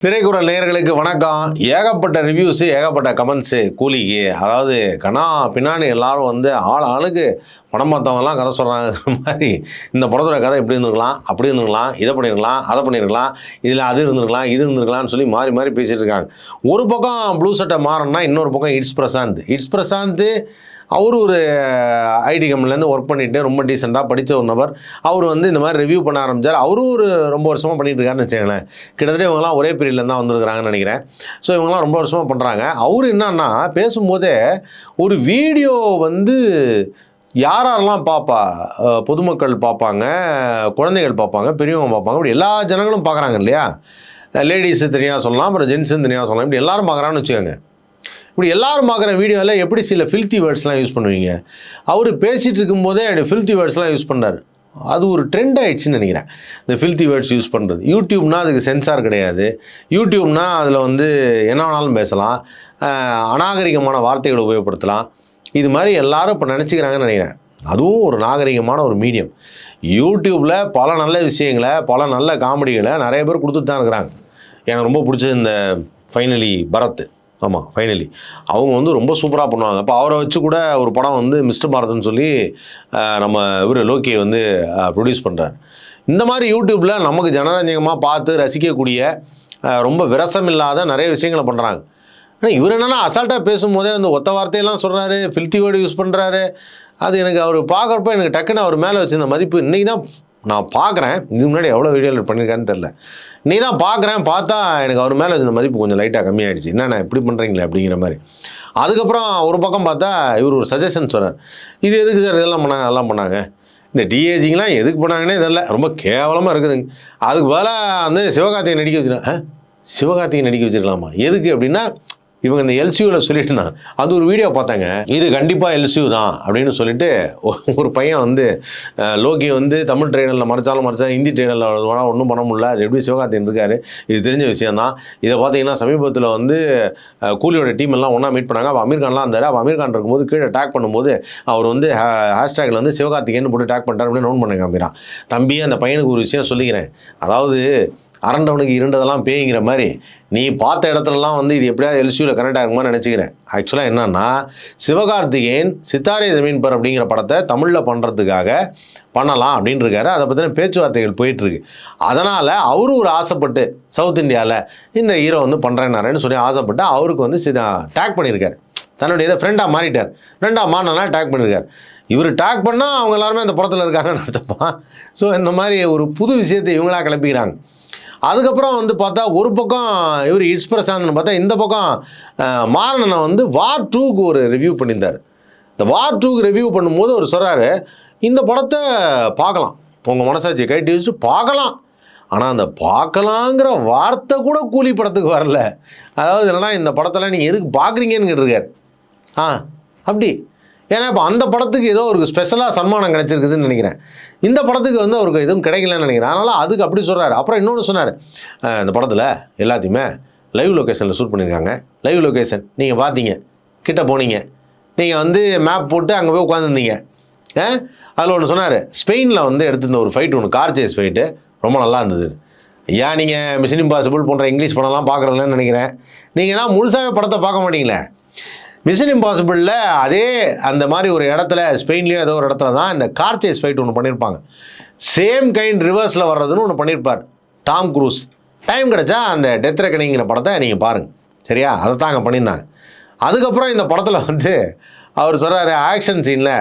திரைக்குறள் நேயர்களுக்கு வணக்கம். ஏகப்பட்ட ரிவ்யூஸு ஏகப்பட்ட கமெண்ட்ஸு கூலிக்கு. அதாவது கணா பின்னாடி எல்லாரும் வந்து ஆள் ஆளுக்கு படம் பார்த்தவங்கலாம் கதை சொல்கிறாங்க மாதிரி இந்த படத்தோட கதை இப்படி இருந்திருக்கலாம் அப்படி இருந்திருக்கலாம் இதை பண்ணியிருக்கலாம் அதை பண்ணியிருக்கலாம் இதில் அது இருந்திருக்கலாம் இது இருந்திருக்கலாம்னு சொல்லி மாறி மாறி பேசிகிட்டு இருக்காங்க. ஒரு பக்கம் ப்ளூ சட்டை மாறணும்னா இன்னொரு பக்கம் இட்ஸ் பிரசாந்த் இட்ஸ் பிரசாந்த் அவர் ஒரு ஐடி கம்பெனிலேருந்து ஒர்க் பண்ணிட்டு ரொம்ப டீசெண்டாக படித்த ஒரு நபர். அவர் வந்து இந்த மாதிரி ரிவ்யூ பண்ண ஆரம்பிச்சார். அவரும் ஒரு ரொம்ப வருஷமாக பண்ணிட்டு இருக்காருன்னு வச்சுக்கோங்களேன். கிட்டத்தட்ட இவங்கலாம் ஒரே பீரியட்ல தான் வந்திருக்கிறாங்கன்னு நினைக்கிறேன். ஸோ இவங்கலாம் ரொம்ப வருஷமாக பண்ணுறாங்க அவர் என்னன்னா பேசும்போதே ஒரு வீடியோ வந்து யார் யாரெல்லாம் பார்ப்பா பொதுமக்கள் பார்ப்பாங்க குழந்தைகள் பார்ப்பாங்க பெரியவங்க பார்ப்பாங்க இப்படி எல்லா ஜனங்களும் பார்க்குறாங்க இல்லையா? லேடிஸு தனியாக சொல்லலாம் அப்புறம் ஜென்ஸுன்னு தனியாக சொல்லலாம் இப்படி எல்லாரும் பார்க்குறாங்கன்னு வச்சுக்கோங்க. இப்படி எல்லாரும் பார்க்குற வீடியோவில் எப்படி சில ஃபில்த்தி வேர்ட்ஸ்லாம் யூஸ் பண்ணுவீங்க? அவர் பேசிகிட்டு இருக்கும்போதே ஃபில்த்தி வேர்ட்ஸ்லாம் யூஸ் பண்ணார் அது ஒரு ட்ரெண்ட் ஆயிடுச்சுன்னு நினைக்கிறேன். இந்த ஃபில்த்தி வேர்ட்ஸ் யூஸ் பண்ணுறது யூடியூப்னா அதுக்கு சென்சார் கிடையாது. யூடியூப்னா அதில் வந்து என்ன வேணாலும் பேசலாம். அநாகரிகமான வார்த்தைகளை உபயோகப்படுத்தலாம். இது மாதிரி எல்லாரும் இப்போ நினச்சிக்கிறாங்கன்னு நினைக்கிறேன். அதுவும் ஒரு நாகரிகமான ஒரு மீடியம் யூடியூப்பில் பல நல்ல விஷயங்களை பல நல்ல காமெடிகளை நிறைய பேர் கொடுத்துட்டு தான் இருக்கிறாங்க. எனக்கு ரொம்ப பிடிச்சது இந்த ஃபைனலி பரத். ஆமாம் ஃபைனலி அவங்க வந்து ரொம்ப சூப்பராக பண்ணுவாங்க. அப்போ அவரை வச்சு கூட ஒரு படம் வந்து மிஸ்டர் பாரத்னு சொல்லி நம்ம இவர் லோக்கியை வந்து ப்ரொடியூஸ் பண்ணுறார் இந்த மாதிரி யூடியூப்பில் நமக்கு ஜனரஞ்சகமாக பார்த்து ரசிக்கக்கூடிய ரொம்ப விரசம் இல்லாத நிறைய விஷயங்களை பண்ணுறாங்க ஆனால் இவர் என்னென்னா அசால்ட்டாக பேசும்போதே வந்து ஒத்த வார்த்தையெல்லாம் சொல்கிறாரு ஃபில்த்தி வேர்டு யூஸ் பண்ணுறாரு அது எனக்கு அவர் பார்க்குறப்ப எனக்கு டக்குன்னு அவர் மேலே வச்சிருந்த மதிப்பு இன்றைக்கி தான் நான் பார்க்குறேன். இதுக்கு முன்னாடி எவ்வளோ வீடியோவில் பண்ணியிருக்கான்னு தெரில நீ தான் பார்க்குறேன் பார்த்தா எனக்கு அவர் மேலே இந்த மதிப்பு கொஞ்சம் லைட்டாக கம்மியாயிடுச்சு என்னண்ணா இப்படி பண்ணுறீங்களே அப்படிங்கிற மாதிரி. அதுக்கப்புறம் ஒரு பக்கம் பார்த்தா இவர் ஒரு சஜஷன் சொன்னார் இது எதுக்கு சார் இதெல்லாம் பண்ணாங்க அதெல்லாம் பண்ணாங்க. இந்த டிஏஜிங்லாம் எதுக்கு பண்ணாங்கன்னே தெரில ரொம்ப கேவலமாக இருக்குதுங்க. அதுக்கு பதிலாக வந்து சிவகார்த்திகை நடிக்க வச்சுருக்கேன் சிவகார்த்திகை நடிக்க வச்சிருக்கலாமா? எதுக்கு அப்படின்னா இவங்க இந்த எல்சியூவில் சொல்லிட்டுனா அது ஒரு வீடியோ பார்த்தாங்க. இது கண்டிப்பாக எல்சியூ தான் அப்படின்னு சொல்லிட்டு ஒரு பையன் வந்து லோகி வந்து தமிழ் ட்ரெயினரில் மறைச்சாலும் மறைச்சா ஹிந்தி ட்ரெயினரில் வருவானா ஒன்றும் பண்ண முடியல. அது எப்படி சிவகார்த்திகன் இருக்காரு இது தெரிஞ்ச விஷயந்தான் இதை பார்த்தீங்கன்னா சமீபத்தில் வந்து கூலியோட டீம் எல்லாம் ஒன்றா மீட் பண்ணாங்க. அப்போ அமீர்கான்லாம் இருந்தார். அப்போ அமீர் கான் இருக்கும்போது கீழே டேக் பண்ணும்போது அவர் வந்து ஹேஷ்டேக்கில் வந்து சிவகார்த்திகேன்னு போட்டு டேக் பண்ணிட்டார் அப்படின்னு நோன் பண்ணுங்க அமீரா. தம்பி அந்த பையனுக்கு ஒரு விஷயம் சொல்லிக்கிறேன். அதாவது அரண்டவனுக்கு இருண்டதெல்லாம் பேய்ங்கிற மாதிரி நீ பார்த்த இடத்துலலாம் வந்து இது எப்படியாவது எல்சியூவில் கனெக்ட் ஆகுமா நினச்சிக்கிறேன். ஆக்சுவலாக என்னன்னா சிவகார்த்திகேயன் சித்தாரே ஜமீன் பர் அப்படிங்கிற படத்தை தமிழில் பண்ணுறதுக்காக பண்ணலாம் அப்படின்னு இருக்காரு அதை பற்றின பேச்சுவார்த்தைகள் போயிட்டுருக்கு. அதனால் அவரும் ஒரு ஆசைப்பட்டு சவுத் இந்தியாவில் இந்த ஹீரோ வந்து பண்ணுறேன்னாரேன்னு சொல்லி ஆசைப்பட்டு அவருக்கு வந்து டேக் பண்ணியிருக்காரு தன்னுடைய இதை ஃப்ரெண்டாக மாறிட்டார். ஃப்ரெண்டாக மாறினா டேக் பண்ணியிருக்காரு இவர் டேக் பண்ணால் அவங்க எல்லாருமே அந்த படத்தில் இருக்காங்கன்னு அர்த்தமா? ஸோ இந்த மாதிரி ஒரு புது விஷயத்தை இவங்களா கிளப்பிக்கிறாங்க. அதுக்கப்புறம் வந்து பார்த்தா ஒரு பக்கம் இவர் இட்ஸ் பிரசாந்த்னு பார்த்தா இந்த பக்கம் மாரணனை வந்து வார் டூக்கு ஒரு ரிவ்யூ பண்ணியிருந்தார். இந்த வார் டூக்கு ரிவ்யூ பண்ணும்போது அவர் சொல்கிறாரு இந்த படத்தை பார்க்கலாம். உங்கள் மனசாட்சியை கைட்டி வச்சுட்டு பார்க்கலாம். ஆனால் அந்த பார்க்கலாங்கிற வார்த்தை கூட கூலி படத்துக்கு வரல. அதாவது என்னன்னா இந்த படத்தெல்லாம் நீங்கள் எதுக்கு பார்க்குறீங்கன்னு கேட்டிருக்காரு. ஆ அப்படி. ஏன்னா இப்போ அந்த படத்துக்கு ஏதோ ஒரு ஸ்பெஷலாக சன்மானம் கிடைச்சிருக்குதுன்னு நினைக்கிறேன். இந்த படத்துக்கு வந்து அவருக்கு எதுவும் கிடைக்கலன்னு நினைக்கிறேன். அதனால் அதுக்கு அப்படி சொல்கிறாரு அப்புறம் இன்னொன்று சொன்னார். இந்த படத்தில் எல்லாத்தையுமே லைவ் லொக்கேஷனில் ஷூட் பண்ணியிருக்காங்க லைவ் லொக்கேஷன் நீங்கள் பார்த்தீங்க கிட்ட போனீங்க. நீங்கள் வந்து மேப் போட்டு அங்கே போய் உட்காந்துருந்தீங்க அதில் ஒன்று சொன்னார். ஸ்பெயினில் வந்து எடுத்திருந்த ஒரு ஃபைட் ஒன்று கார் சேஸ் ஃபைட்டு ரொம்ப நல்லா இருந்தது. ஏன் நீங்கள் மிஷின் இம்பாசிபிள் போன்ற இங்கிலீஷ் படம்லாம் பார்க்குறதுலன்னு நினைக்கிறேன். நீங்கள் தான் முழுசாகவே படத்தை பார்க்க மாட்டீங்களே. மிஷன் இம்பாசிபிளில் அதே அந்த மாதிரி ஒரு இடத்துல ஸ்பெயின்லேயோ ஏதோ ஒரு இடத்துல தான் இந்த கார் சேஸ் ஃபைட் ஒன்று பண்ணியிருப்பாங்க சேம் கைண்ட் ரிவர்ஸில் வர்றதுன்னு ஒன்று பண்ணியிருப்பார் டாம் குரூஸ் டைம் கிடைச்சா அந்த டெத் ரெக்கனிங்கிற படத்தை நீங்கள் பாருங்கள் சரியா? அதை தான் அங்கே பண்ணியிருந்தாங்க. அதுக்கப்புறம் இந்த படத்தில் வந்து அவர் சொல்கிறாரு ஆக்ஷன் சீனில்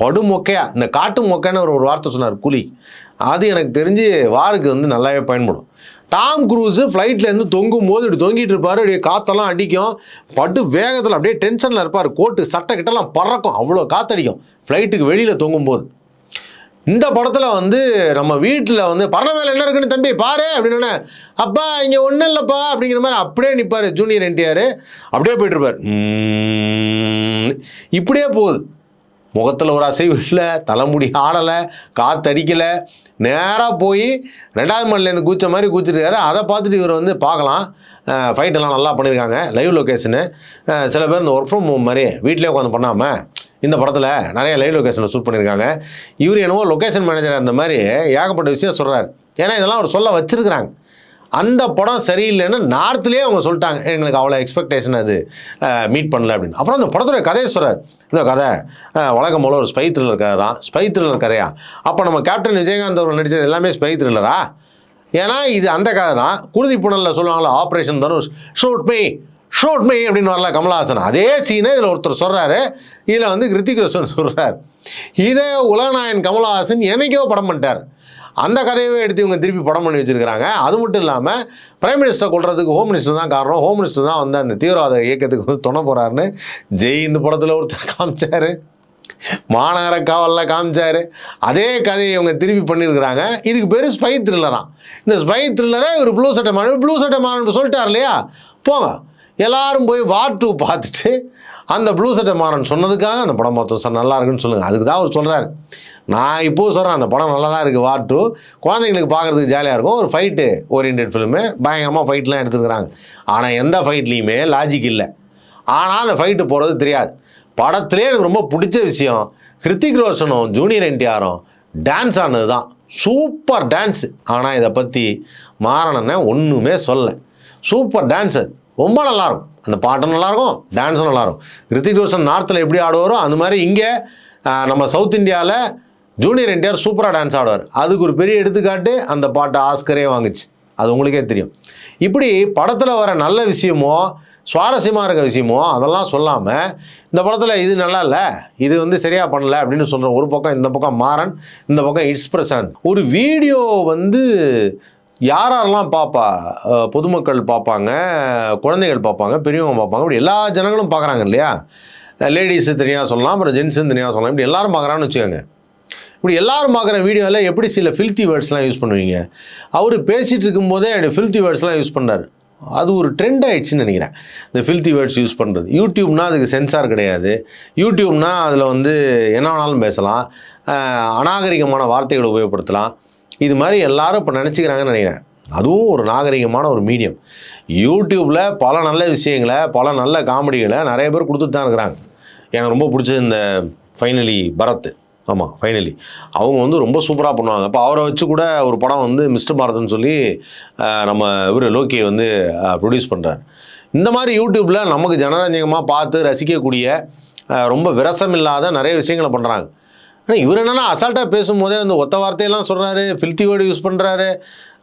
படு மொக்கையா இந்த காட்டு மொக்கைன்னு ஒரு ஒரு வார்த்தை சொன்னார் கூலி அது எனக்கு தெரிஞ்சு வாருக்கு வந்து நல்லாவே பயன்படும். டாம் குரூஸு ஃப்ளைட்லேருந்து தொங்கும் போது இப்படி தொங்கிட்டு இருப்பார். அப்படியே காற்றெல்லாம் அடிக்கும். பட்டு வேகத்தில் அப்படியே டென்ஷனில் இருப்பார். கோட்டு சட்டை கிட்டலாம் பறக்கும். அவ்வளோ காற்றடிக்கும் ஃப்ளைட்டுக்கு வெளியில் தொங்கும் போது இந்த படத்தில் வந்து நம்ம வீட்டில் வந்து பரண மேலே என்ன இருக்குன்னு தம்பி பாரு அப்படின்னு அப்பா இங்கே ஒன்றும் இல்லைப்பா அப்படிங்கிற மாதிரி அப்படியே நிற்பார் ஜூனியர் என்டிஆர். அப்படியே போயிட்டுருப்பார் இப்படியே போகுது. முகத்தில் ஒரு அசைவு இல்லை தலைமுடி ஆடலை காத்தடிக்கலை. நேராக போய் ரெண்டாவது மணிலேருந்து கூச்ச மாதிரி கூச்சிருக்காரு அதை பார்த்துட்டு இவர் வந்து பார்க்கலாம். ஃபைட்டெல்லாம் நல்லா பண்ணியிருக்காங்க லைவ் லொக்கேஷனு சில பேர் இந்த ஒர்க் ஃப்ரம் ஹோம் மாதிரி வீட்டிலே உட்காந்து பண்ணாமல் இந்த படத்தில் நிறைய லைவ் லொக்கேஷனில் ஷூட் பண்ணியிருக்காங்க இவர் என்னவோ லொக்கேஷன் மேனேஜர் அந்த மாதிரி ஏகப்பட்ட விஷயம் சொல்கிறார் ஏன்னா இதெல்லாம் அவர் சொல்ல வச்சுருக்கிறாங்க. அந்த படம் சரியில்லைன்னு நார்த்துலேயே அவங்க சொல்லிட்டாங்க. எங்களுக்கு அவ்வளோ எக்ஸ்பெக்டேஷன் அது மீட் பண்ணல அப்படின்னு. அப்புறம் அந்த படத்துடைய கதையை சொல்கிறார் இந்த கதை உலகம் வழக்கம் போல ஒரு ஸ்பை த்ரில்லர் கதை தான். ஸ்பை த்ரில்லர் கதையா? அப்போ நம்ம கேப்டன் விஜயகாந்த் அவர்கள் நடித்தது எல்லாமே ஸ்பை த்ரில்லரா ஏன்னா இது அந்த கதை தான். குருதி புனலில் சொல்லுவாங்களா operation Dhanush shoot me shoot me அப்படின்னு வரல கமலஹாசன். அதே சீனை இதில் ஒருத்தர் சொல்கிறாரு இதில் வந்து கிருத்திக் ரோஷன் சொல்கிறார் இதே உலகநாயன் கமலஹாசன் என்னைக்கோ படம் பண்ணிட்டார். அந்த கதையவே எடுத்து இவங்க திருப்பி படம் பண்ணி வச்சிருக்கிறாங்க. அது மட்டும் இல்லாமல் பிரைம் மினிஸ்டர் கொள்றதுக்கு ஹோம் மினிஸ்டர் தான் காரணம். ஹோம் மினிஸ்டர் தான் வந்து அந்த தீவிரவாத இயக்கத்துக்கு வந்து துணை போகிறாருன்னு ஜெய் இந்த படத்தில் ஒருத்தர் காமிச்சாரு. மாநகர காவலில் காமிச்சாரு. அதே கதையை இவங்க திருப்பி பண்ணியிருக்கிறாங்க. இதுக்கு பேர் ஸ்பை த்ரில்லராம் இந்த ஸ்பை த்ரில்லரை ஒரு ப்ளூ சட்டை மாறன் ப்ளூ சட்டை மாறன் சொல்லிட்டார் இல்லையா? போங்க. எல்லாரும் போய் வார் டூ பார்த்துட்டு அந்த ப்ளூ சட்டை மாறன் சொன்னதுக்காக அந்த படம் மொத்தம் சார் நல்லா இருக்குன்னு சொல்லுங்கள் அதுக்கு தான் அவர் சொல்கிறாரு நான் இப்போது சொல்கிறேன் அந்த படம் நல்லா தான் இருக்குது வார் டூ. குழந்தைங்களுக்கு பார்க்குறதுக்கு ஜாலியாக இருக்கும். ஒரு ஃபைட்டு ஓரியன்ட் ஃபிலிமு பயங்கரமாக ஃபைட்லாம் எடுத்துக்கிறாங்க ஆனால் எந்த ஃபைட்லேயுமே லாஜிக் இல்லை. ஆனால் அந்த ஃபைட்டு போகிறது தெரியாது. படத்துலேயே எனக்கு ரொம்ப பிடிச்ச விஷயம் ஹிருத்திக் ரோஷனும் ஜூனியர் என்டிஆரும் டான்ஸ் ஆனது தான். சூப்பர் டான்ஸு ஆனால் இதை பற்றி மாறனனை ஒன்றுமே சொல்லலை. சூப்பர் டான்ஸ் அது. ரொம்ப நல்லாயிருக்கும் அந்த பாட்டும் நல்லாயிருக்கும் டான்ஸும் நல்லாயிருக்கும் ரித்திக் ரோஷன் நார்த்தில் எப்படி ஆடுவாரோ அந்த மாதிரி இங்கே நம்ம சவுத் இந்தியாவில் ஜூனியர் என்டிஆர் சூப்பராக டான்ஸ் ஆடுவார். அதுக்கு ஒரு பெரிய எடுத்துக்காட்டு அந்த பாட்டை ஆஸ்கரே வாங்குச்சு. அது உங்களுக்கே தெரியும். இப்படி படத்தில் வர நல்ல விஷயமோ சுவாரஸ்யமாக இருக்க விஷயமோ அதெல்லாம் சொல்லாமல் இந்த படத்தில் இது நல்லா இல்லை இது வந்து சரியாக பண்ணல அப்படின்னு சொல்கிற ஒரு பக்கம் இந்த பக்கம் மாறன் இந்த பக்கம் இட்ஸ் பிரசாந்த். ஒரு வீடியோ வந்து யார் யாரெல்லாம் பார்ப்பா பொதுமக்கள் பார்ப்பாங்க குழந்தைகள் பார்ப்பாங்க பெரியவங்க பார்ப்பாங்க இப்படி எல்லா ஜனங்களும் பார்க்குறாங்க இல்லையா? லேடிஸு தனியாக சொல்லலாம் அப்புறம் ஜென்ஸுன்னு தனியாக சொல்லலாம். இப்படி எல்லாரும் பார்க்குறான்னு வச்சுக்கோங்க. இப்படி எல்லாரும் பார்க்குற வீடியோவில் எப்படி சில ஃபில்த்தி வேர்ட்ஸ்லாம் யூஸ் பண்ணுவீங்க? அவர் பேசிகிட்டு இருக்கும்போதே ஃபில்த்தி வேர்ட்ஸ்லாம் யூஸ் பண்ணார் அது ஒரு ட்ரெண்ட் ஆயிடுச்சுன்னு நினைக்கிறேன். இந்த ஃபில்த்தி வேர்ட்ஸ் யூஸ் பண்ணுறது யூடியூப்னா அதுக்கு சென்சார் கிடையாது. யூடியூப்னா அதில் வந்து என்ன வேணாலும் பேசலாம். அநாகரிகமான வார்த்தைகளை உபயோகப்படுத்தலாம். இது மாதிரி எல்லாரும் இப்போ நினச்சிக்கிறாங்கன்னு நினைக்கிறேன். அதுவும் ஒரு நாகரிகமான ஒரு மீடியம் யூடியூப்பில் பல நல்ல விஷயங்களை பல நல்ல காமெடிகளை நிறைய பேர் கொடுத்துட்டு தான் இருக்கிறாங்க. எனக்கு ரொம்ப பிடிச்சது இந்த ஃபைனலி பரத். ஆமாம் ஃபைனலி அவங்க வந்து ரொம்ப சூப்பராக பண்ணுவாங்க. இப்போ அவரை வச்சு கூட ஒரு படம் வந்து மிஸ்டர் பாரத்னு சொல்லி நம்ம இவர் லோக்கியை வந்து ப்ரொடியூஸ் பண்ணுறார் இந்த மாதிரி யூடியூப்பில் நமக்கு ஜனரஞ்சகமாக பார்த்து ரசிக்கக்கூடிய ரொம்ப விரசம் இல்லாத நிறைய விஷயங்களை பண்ணுறாங்க ஆனால் இவர் என்னென்னா அசால்ட்டாக பேசும்போதே வந்து ஒத்த வார்த்தையெல்லாம் சொல்கிறாரு ஃபில்த்தி வேர்டு யூஸ் பண்ணுறாரு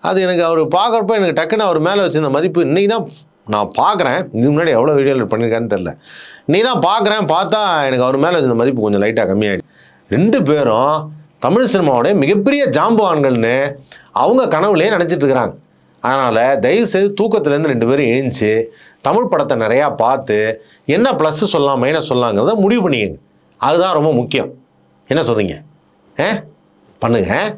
அது எனக்கு அவர் பார்க்குறப்ப எனக்கு டக்குன்னு அவர் மேலே வச்சிருந்த மதிப்பு இன்றைக்கி தான் நான் பார்க்குறேன். இதுக்கு முன்னாடி எவ்வளோ வீடியோவில் பண்ணியிருக்கான்னு தெரில இன்றைக்கி தான் பார்க்குறேன் பார்த்தா எனக்கு அவர் மேலே வச்சிருந்த மதிப்பு கொஞ்சம் லைட்டாக கம்மியாயிடுச்சு. ரெண்டு பேரும் தமிழ் சினிமாவோட மிகப்பெரிய ஜாம்பவான்கள்னு அவங்க கனவுலேயே நினச்சிட்டு இருக்கிறாங்க. அதனால் தயவுசெய்து தூக்கத்துலேருந்து ரெண்டு பேரும் எழுந்துச்சு தமிழ் படத்தை நிறையா பார்த்து என்ன ப்ளஸ்ஸு சொல்லலாம் மைனஸ் சொல்லலாங்கிறத முடிவு பண்ணிக்கங்க. அதுதான் ரொம்ப முக்கியம். என்ன சொல்றீங்க? ஆ? பண்ணுங்க